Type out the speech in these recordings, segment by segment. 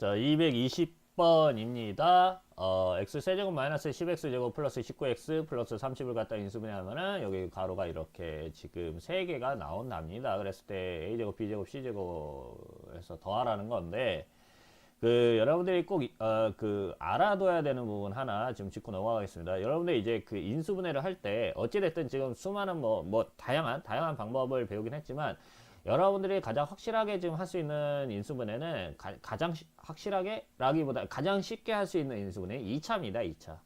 자, 220번입니다. 어, x 세제곱 마이너스 10x 제곱 플러스 19x 플러스 30을 갖다 인수분해하면은 여기 가로가 이렇게 지금 세 개가 나온답니다. 그랬을 때 a 제곱, b 제곱, c 제곱에서 더하라는 건데 그 여러분들이 꼭어그 알아둬야 되는 부분 하나 지금 짚고 넘어가겠습니다. 여러분들 이제 그 인수분해를 할 때 어찌 됐든 지금 수많은 뭐뭐 다양한 다양한 방법을 배우긴 했지만 여러분들이 가장 확실하게 지금 할 수 있는 인수분해는 가, 장 확실하게 라기보다 가장 쉽게 할 수 있는 인수분해 2차입니다. 2차.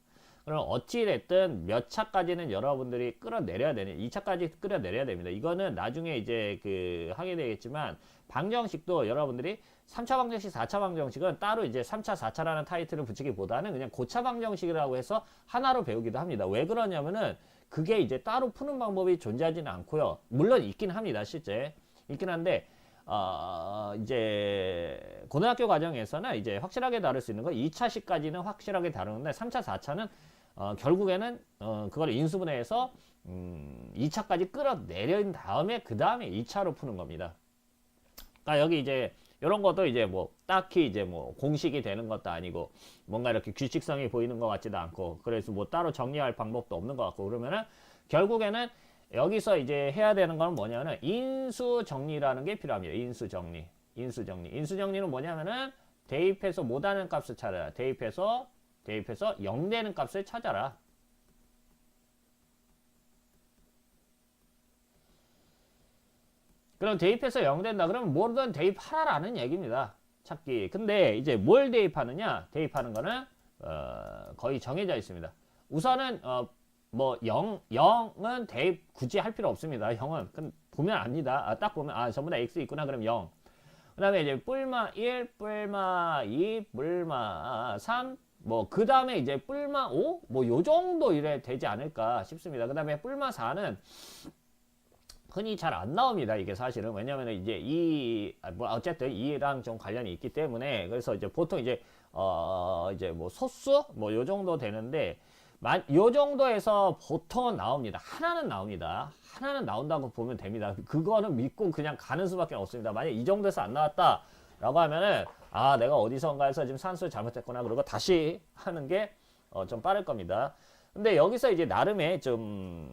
그럼 어찌됐든 몇 차까지는 여러분들이 끌어내려야 되는 2차까지 끌어내려야 됩니다. 이거는 나중에 이제 그 하게 되겠지만 방정식도 여러분들이 3차 방정식, 4차 방정식은 따로 이제 3차, 4차라는 타이틀을 붙이기보다는 그냥 고차 방정식이라고 해서 하나로 배우기도 합니다. 왜 그러냐면은 그게 이제 따로 푸는 방법이 존재하지는 않고요. 물론 있긴 합니다. 실제. 있긴 한데 어, 이제 고등학교 과정에서는 이제 확실하게 다룰 수 있는 거 2차식까지는 확실하게 다루는데 3차, 4차는 어, 결국에는 어, 그걸 인수분해해서 음, 2차까지 끌어내린 다음에 그 다음에 2차로 푸는 겁니다. 그러니까 여기 이제 이런 것도 이제 뭐 딱히 이제 뭐 공식이 되는 것도 아니고 뭔가 이렇게 규칙성이 보이는 것 같지도 않고 그래서 뭐 따로 정리할 방법도 없는 것 같고 그러면은 결국에는 여기서 이제 해야 되는 건 뭐냐면은 인수 정리라는 게 필요합니다. 인수 정리. 인수 정리. 인수 정리는 뭐냐면은 대입해서 못하는 값을 찾아라. 대입해서 대입해서 0 되는 값을 찾아라. 그럼 대입해서 0 된다. 그러면 뭐든 대입하라라는 얘기입니다. 찾기. 근데 이제 뭘 대입하느냐? 대입하는 거는 어, 거의 정해져 있습니다. 우선은 어, 뭐 0, 0은 대입 굳이 할 필요 없습니다. 0은. 그 보면 압니다. 아, 딱 보면 아 전부 다 x 있구나. 그럼 0. 그 다음에 이제 뿔마 1, 뿔마 2, 뿔마 3, 뭐, 그 다음에 이제 뿔마 5? 뭐, 요 정도 이래 되지 않을까 싶습니다. 그 다음에 뿔마 4는 흔히 잘 안 나옵니다. 이게 사실은. 왜냐면 이제 이, 아, 뭐, 어쨌든 이랑 좀 관련이 있기 때문에. 그래서 이제 보통 이제, 어, 이제 뭐, 소수? 뭐, 요 정도 되는데, 요 정도에서 보통은 나옵니다. 하나는 나옵니다. 하나는 나온다고 보면 됩니다. 그거는 믿고 그냥 가는 수밖에 없습니다. 만약 이 정도에서 안 나왔다. 라고 하면은, 아, 내가 어디선가에서 지금 산수를 잘못했구나. 그러고 다시 하는 게, 어, 좀 빠를 겁니다. 근데 여기서 이제 나름의 좀,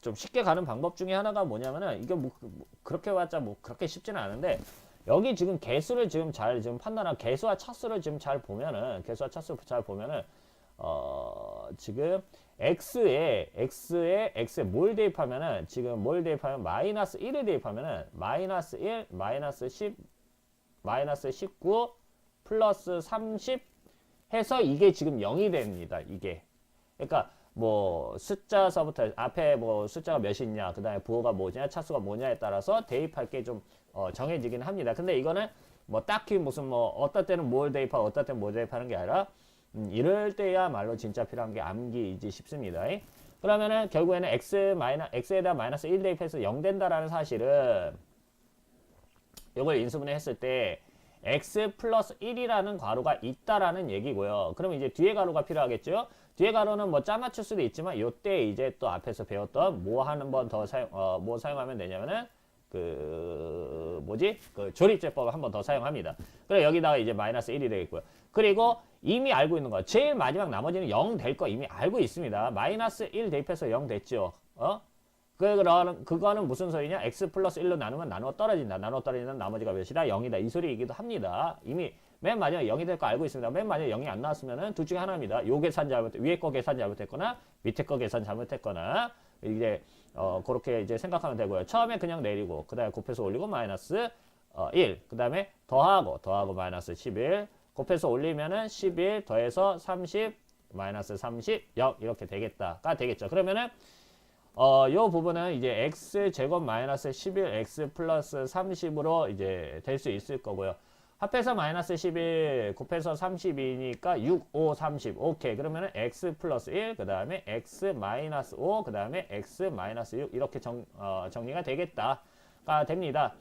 좀 쉽게 가는 방법 중에 하나가 뭐냐면은, 이게 뭐, 뭐 그렇게 봤자 뭐, 그렇게 쉽지는 않은데, 여기 지금 개수를 지금 잘 지금 판단하고, 개수와 차수를 지금 잘 보면은, 개수와 차수를 잘 보면은, 어, 지금 x에 x에 x에 뭘 대입하면은 지금 뭘 대입하면 마이너스 1을 대입하면은 마이너스 1 마이너스 10 마이너스 19 플러스 30 해서 이게 지금 0이 됩니다. 이게 그러니까 뭐 숫자서부터 앞에 뭐 숫자가 몇이 있냐 그 다음에 부호가 뭐냐 차수가 뭐냐에 따라서 대입할 게 좀 어, 정해지긴 합니다. 근데 이거는 뭐 딱히 무슨 뭐 어떨 때는 뭘 대입하고 어떨 때는 뭘 대입하는 게 아니라 음, 이럴 때야말로 진짜 필요한 게 암기이지 싶습니다. 그러면은 결국에는 x 마이너 x에다 마이너스 1 대입해서 0 된다라는 사실은 이걸 인수분해 했을 때 x 플러스 1이라는 괄호가 있다라는 얘기고요. 그럼 이제 뒤에 괄호가 필요하겠죠? 뒤에 괄호는 뭐 짜 맞출 수도 있지만 요때 이제 또 앞에서 배웠던 뭐 하는 번 더 사용 어, 뭐 사용하면 되냐면은 그 뭐지? 그 조립제법을 한 번 더 사용합니다. 그래 여기다가 이제 마이너스 1이 되겠고요. 그리고 이미 알고 있는 거 제일 마지막 나머지는 0 될 거 이미 알고 있습니다. 마이너스 1 대입해서 0 됐죠. 어? 그거는, 그거는 무슨 소리냐? x 플러스 1로 나누면 나누어 떨어진다. 나누어 떨어지는 나머지가 몇이다? 0이다. 이 소리이기도 합니다. 이미 맨 마지막에 0이 될 거 알고 있습니다. 맨 마지막에 0이 안 나왔으면은 둘 중에 하나입니다. 요 계산 잘못, 위에 거 계산 잘못했거나 밑에 거 계산 잘못했거나 이제 어, 그렇게 이제 생각하면 되고요. 처음에 그냥 내리고, 그 다음에 곱해서 올리고 마이너스 어, 1, 그 다음에 더하고, 더하고 마이너스 11, 곱해서 올리면은 11 더해서 30 마이너스 30 0 이렇게 되겠다가 되겠죠. 그러면은 어, 요 부분은 이제 x 제곱 마이너스 11 x 플러스 30으로 이제 될 수 있을 거고요. 합해서 마이너스 11 곱해서 32니까 6, 5, 30. 오케이. 그러면은 x 플러스 1, 그 다음에 x 마이너스 5, 그 다음에 x 마이너스 6 이렇게 정, 어, 정리가 되겠다가 됩니다.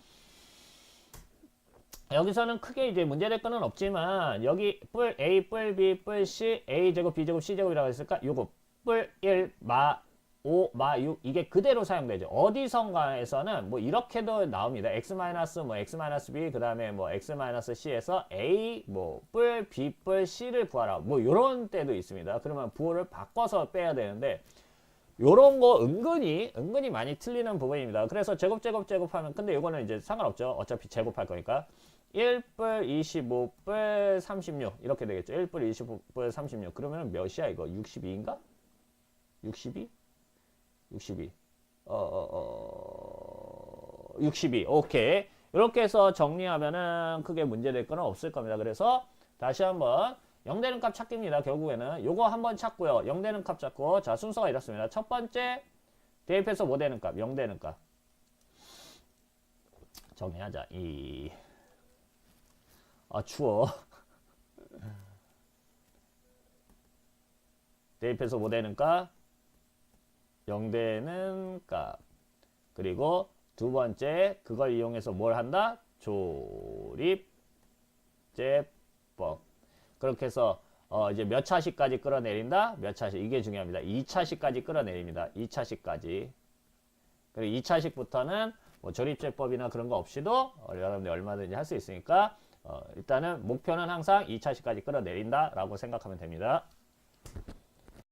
여기서는 크게 이제 문제될 거는 없지만 여기 뿔 A, 뿔 B, 뿔 C, A 제곱, B 제곱, C 제곱이라고 했을까? 요거 뿔 1, 마 5, 마, 6 이게 그대로 사용되죠. 어디선가에서는 뭐 이렇게도 나옵니다. x 뭐 x b 그다음에 뭐 x c에서 a 뭐 뿔, b 뿔, c를 구하라. 뭐 요런 때도 있습니다. 그러면 부호를 바꿔서 빼야 되는데 요런 거 은근히 은근히 많이 틀리는 부분입니다. 그래서 제곱 제곱 제곱하면 근데 요거는 이제 상관없죠. 어차피 제곱할 거니까 1뿔 25뿔 36 이렇게 되겠죠. 1뿔 25뿔 36 그러면 몇이야 이거 62인가? 62? 62. 어, 어, 어, 62. 오케이. 이렇게 해서 정리하면은 크게 문제될 거는 없을 겁니다. 그래서 다시 한번 0 되는 값 찾기입니다. 결국에는 요거 한번 찾고요. 0 되는 값 찾고 자 순서가 이렇습니다. 첫 번째 대입해서 뭐 되는 값? 0 되는 값. 정리하자. 이 아, 추워. 대입해서 뭐 되는 값? 0되는 값. 그리고 두 번째 그걸 이용해서 뭘 한다? 조립 제법. 그렇게 해서 어 이제 몇 차식까지 끌어내린다? 몇 차식. 이게 중요합니다. 2차식까지 끌어내립니다. 2차식까지. 그리고 2차식부터는 뭐 조립제법이나 그런 거 없이도 어, 여러분들 얼마든지 할 수 있으니까 어, 일단은 목표는 항상 2차식까지 끌어내린다라고 생각하면 됩니다.